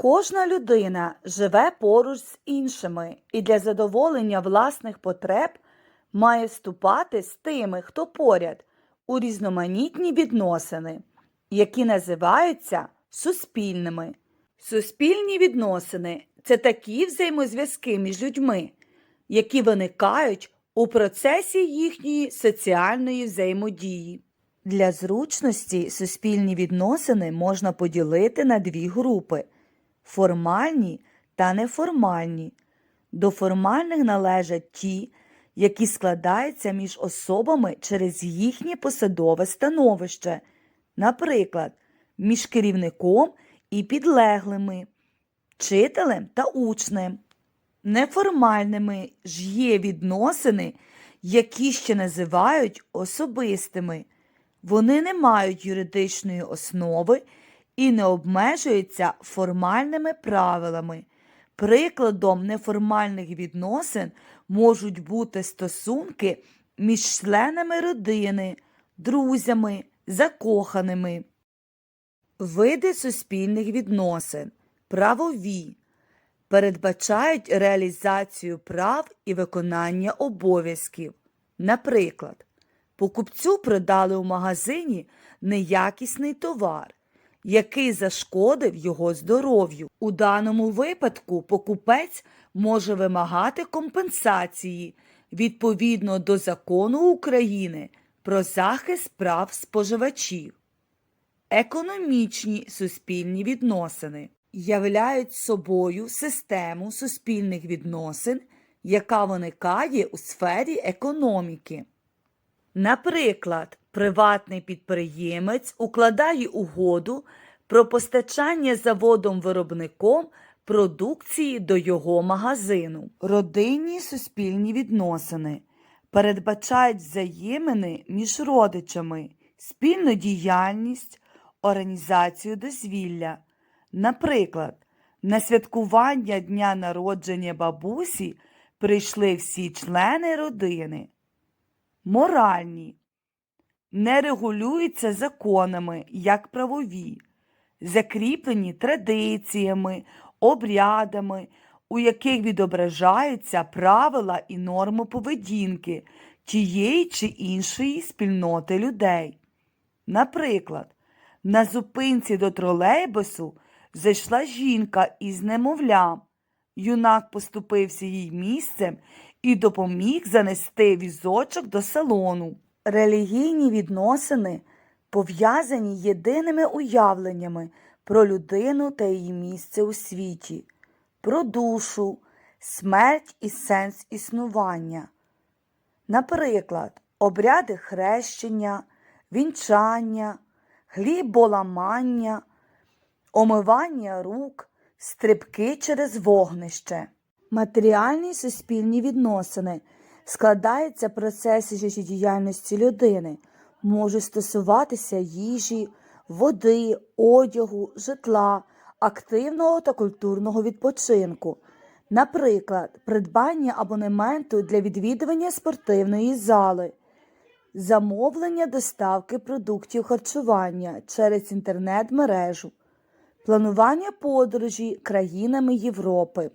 Кожна людина живе поруч з іншими і для задоволення власних потреб має вступати з тими, хто поряд, у різноманітні відносини, які називаються суспільними. Суспільні відносини це такі взаємозв'язки між людьми, які виникають у процесі їхньої соціальної взаємодії. Для зручності суспільні відносини можна поділити на дві групи формальні та неформальні. До формальних належать ті, які складаються між особами через їхнє посадове становище, наприклад, між керівником і підлеглими, вчителем та учнем. Неформальними ж є відносини, які ще називають особистими. Вони не мають юридичної основи і не обмежуються формальними правилами. Прикладом неформальних відносин можуть бути стосунки між членами родини, друзями, закоханими. Види суспільних відносин правові передбачають реалізацію прав і виконання обов'язків. Наприклад, покупцю продали у магазині неякісний товар, який зашкодив його здоров'ю. У даному випадку покупець може вимагати компенсації відповідно до закону України про захист прав споживачів. Економічні суспільні відносини являють собою систему суспільних відносин, яка виникає у сфері економіки. Наприклад, приватний підприємець укладає угоду про постачання заводом-виробником продукції до його магазину. Родинні суспільні відносини передбачають взаємини між родичами, спільну діяльність, організацію дозвілля. Наприклад, на святкування дня народження бабусі прийшли всі члени родини. Моральні не регулюються законами як правові, закріплені традиціями, обрядами, у яких відображаються правила і норми поведінки тієї чи іншої спільноти людей. Наприклад, на зупинці до тролейбусу зайшла жінка із немовлям. Юнак поступився їй місцем і допоміг занести візочок до салону. Релігійні відносини пов'язані єдиними уявленнями про людину та її місце у світі, про душу, смерть і сенс існування. Наприклад, обряди хрещення, вінчання, хліболамання, омивання рук, стрибки через вогнище. Матеріальні суспільні відносини складаються процеси життєдіяльності людини, можуть стосуватися їжі, води, одягу, житла, активного та культурного відпочинку. Наприклад, придбання абонементу для відвідування спортивної зали, замовлення доставки продуктів харчування через інтернет-мережу, планування подорожі країнами Європи.